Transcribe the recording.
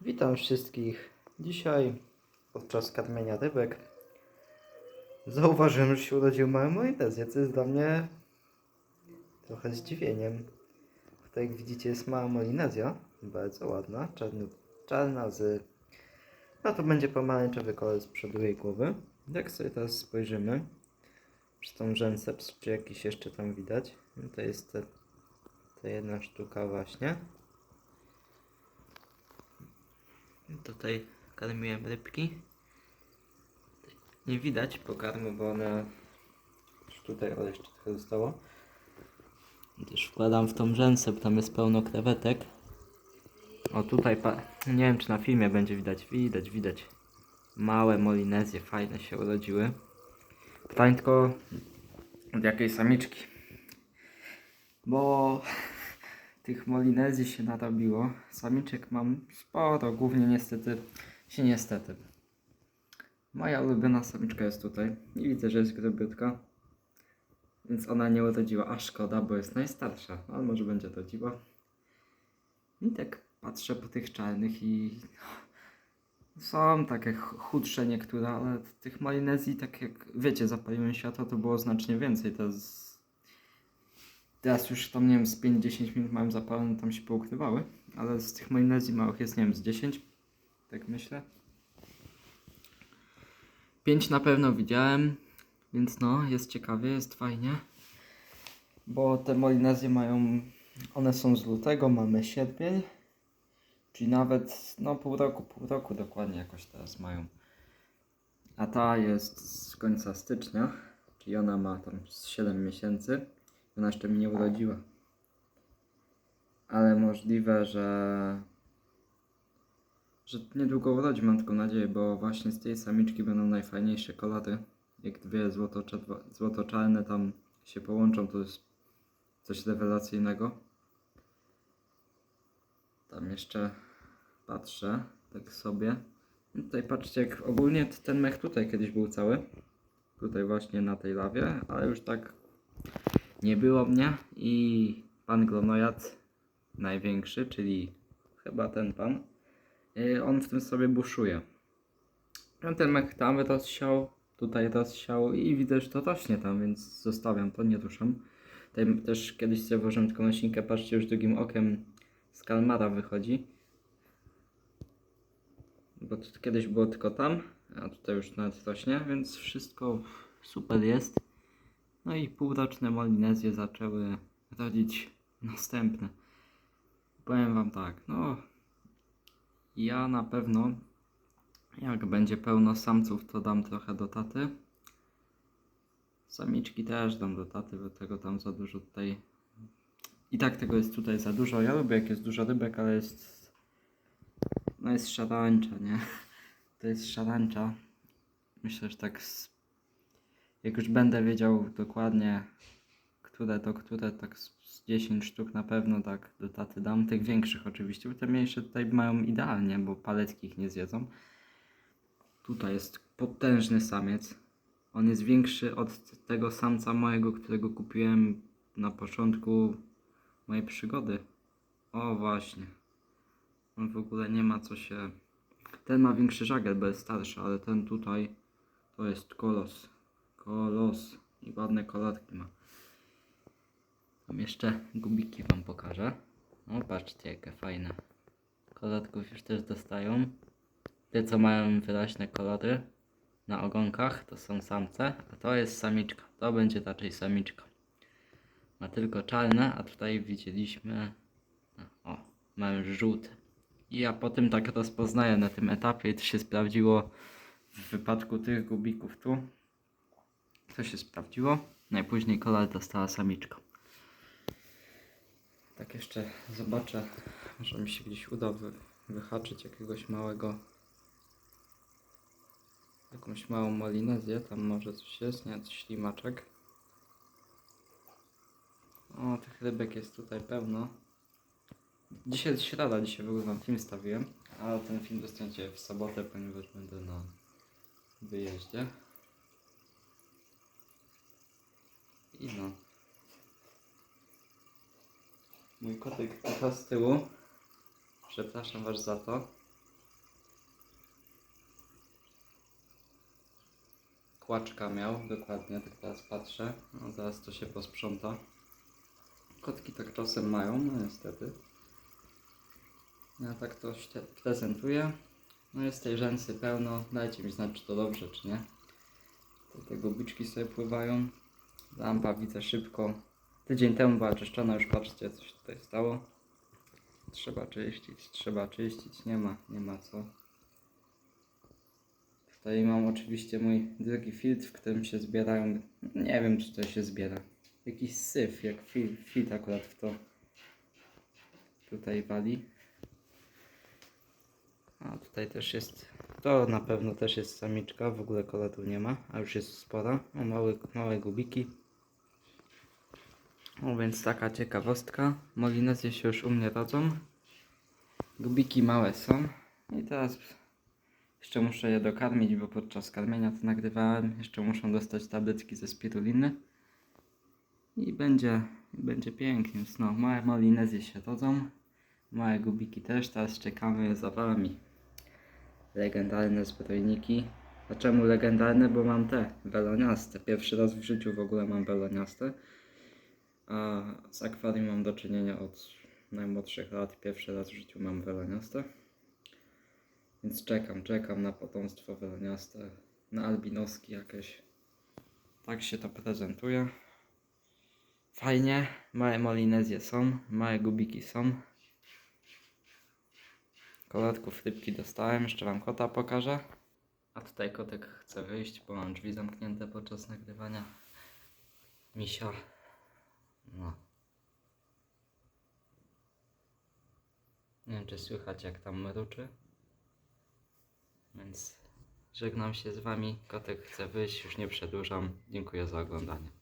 Witam wszystkich. Dzisiaj podczas karmienia rybek zauważyłem, że się urodził mały Moitezja, co jest dla mnie trochę zdziwieniem. Tutaj jak widzicie jest mała Molinezja, bardzo ładna, czarny, czarna z... No to będzie pomarańczowy kolor z przodu głowy. Jak sobie teraz spojrzymy przez tą rzęsę, czy jakiś jeszcze tam widać. No to jest te, ta jedna sztuka właśnie. Tutaj karmiłem rybki. Nie widać pokarmu, bo one już tutaj o jeszcze trochę zostało. Też wkładam w tą rzęsę, bo tam jest pełno krewetek. O tutaj, pa... nie wiem czy na filmie będzie widać, widać, widać. Małe molinezje, fajne się urodziły. Pytanie tylko od jakiej samiczki. Bo tych molinezji się narobiło. Samiczek mam sporo, głównie niestety, się niestety. Moja ulubiona samiczka jest tutaj. I widzę, że jest grubiutka. Więc ona nie urodziła. A szkoda, bo jest najstarsza. Ale może będzie rodziła. I tak patrzę po tych czarnych i są takie ch- chudsze niektóre, ale tych malinezji, tak jak wiecie, zapaliłem światło, to było znacznie więcej. To z... Teraz już tam, nie wiem, z 5-10 minut mam zapalone, tam się poukrywały, ale z tych malinezji małych jest, nie wiem, z 10, tak myślę. 5 na pewno widziałem, więc no, jest ciekawie, jest fajnie. Bo te malinezje mają, one są z lutego, mamy sierpień, czyli nawet, no pół roku, pół roku dokładnie jakoś teraz mają. A ta jest z końca stycznia, czyli ona ma tam z 7 miesięcy. Ona jeszcze mi nie urodziła. Ale możliwe, że że niedługo urodzi, mam taką nadzieję, bo właśnie z tej samiczki będą najfajniejsze kolory. Jak dwie złoto- złotoczarne tam się połączą, to jest coś rewelacyjnego. Tam jeszcze patrzę, tak sobie. Tutaj patrzcie, jak ogólnie ten mech tutaj kiedyś był cały. Tutaj właśnie na tej lawie, ale już tak nie było mnie i pan Glonojad największy, czyli chyba ten pan, yy, on w tym sobie buszuje. Ten mech tam rozsiał, tutaj rozsiał i widzę, że to rośnie tam, więc zostawiam to, nie ruszam. Tutaj też kiedyś sobie włożyłem tylko nosinkę, patrzcie, już drugim okiem z kalmara wychodzi. Bo to kiedyś było tylko tam, a tutaj już nawet rośnie, więc wszystko super jest. No i półroczne molinezje zaczęły rodzić następne. Powiem wam tak, no ja na pewno jak będzie pełno samców to dam trochę do taty. Samiczki też dam do taty, bo tego tam za dużo tutaj. I tak tego jest tutaj za dużo. Ja lubię jak jest dużo rybek, ale jest. No jest szarańcza, nie? To jest szarańcza. Myślę, że tak z jak już będę wiedział dokładnie, które to które, tak z z 10 sztuk na pewno tak do taty dam. Tych większych oczywiście, bo te mniejsze tutaj mają idealnie, bo paletki ich nie zjedzą. Tutaj jest potężny samiec. On jest większy od tego samca mojego, którego kupiłem na początku mojej przygody. O właśnie. On w ogóle nie ma co się... Ten ma większy żagiel, bo jest starszy, ale ten tutaj to jest kolos. Kolos. I ładne kolorki ma. Tam jeszcze gubiki wam pokażę. O, patrzcie jakie fajne. Kolorków już też dostają. Te co mają wyraźne kolory na ogonkach to są samce, a to jest samiczka. To będzie raczej samiczka. Ma tylko czarne, a tutaj widzieliśmy... O, mają żółte. I ja po tym tak rozpoznaję na tym etapie to się sprawdziło w wypadku tych gubików tu. To się sprawdziło. Najpóźniej kolor dostała samiczka. Tak jeszcze zobaczę, może mi się gdzieś uda wy, wyhaczyć jakiegoś małego jakąś małą molinezję, tam może coś jest, nie, coś ślimaczek. O, tych rybek jest tutaj pełno. Dzisiaj jest środa, dzisiaj w ogóle wam film stawiłem, ale ten film dostaniecie w sobotę, ponieważ będę na wyjeździe. I no. Mój kotek pyta z tyłu. Przepraszam Was za to. Kłaczka miał, dokładnie, tak teraz patrzę. No, zaraz to się posprząta. Kotki tak czasem mają, no niestety. Ja tak to prezentuję. No jest tej rzęsy pełno, dajcie mi znać, czy to dobrze, czy nie. Te, te gobiczki sobie pływają. Lampa widzę szybko. Tydzień temu była czyszczona, już patrzcie co się tutaj stało. Trzeba czyścić, trzeba czyścić, nie ma, nie ma co. Tutaj mam oczywiście mój drugi filtr, w którym się zbierają, nie wiem czy to się zbiera. Jakiś syf, jak fil, fit akurat w to tutaj wali. A tutaj też jest, to na pewno też jest samiczka, w ogóle kola tu nie ma, a już jest spora. O, małe, małe gubiki. O, więc taka ciekawostka. Molinezje się już u mnie rodzą. Gubiki małe są. I teraz jeszcze muszę je dokarmić, bo podczas karmienia to nagrywałem. Jeszcze muszą dostać tabletki ze spiruliny. I będzie, będzie pięknie. No, małe molinezje się rodzą. Małe gubiki też. Teraz czekamy za wami. Legendarne zbrojniki. A czemu legendarne? Bo mam te weloniaste. Pierwszy raz w życiu w ogóle mam weloniaste. A z akwarium mam do czynienia od najmłodszych lat. Pierwszy raz w życiu mam weloniaste. Więc czekam, czekam na potomstwo weloniaste, na albinoski jakieś. Tak się to prezentuje. Fajnie, małe molinezje są, małe gubiki są. Kolatków rybki dostałem, jeszcze wam kota pokażę. A tutaj kotek chce wyjść, bo mam drzwi zamknięte podczas nagrywania. Misia. No. Nie wiem, czy słychać jak tam mruczy. Więc żegnam się z wami. Kotek chce wyjść, już nie przedłużam. Dziękuję za oglądanie.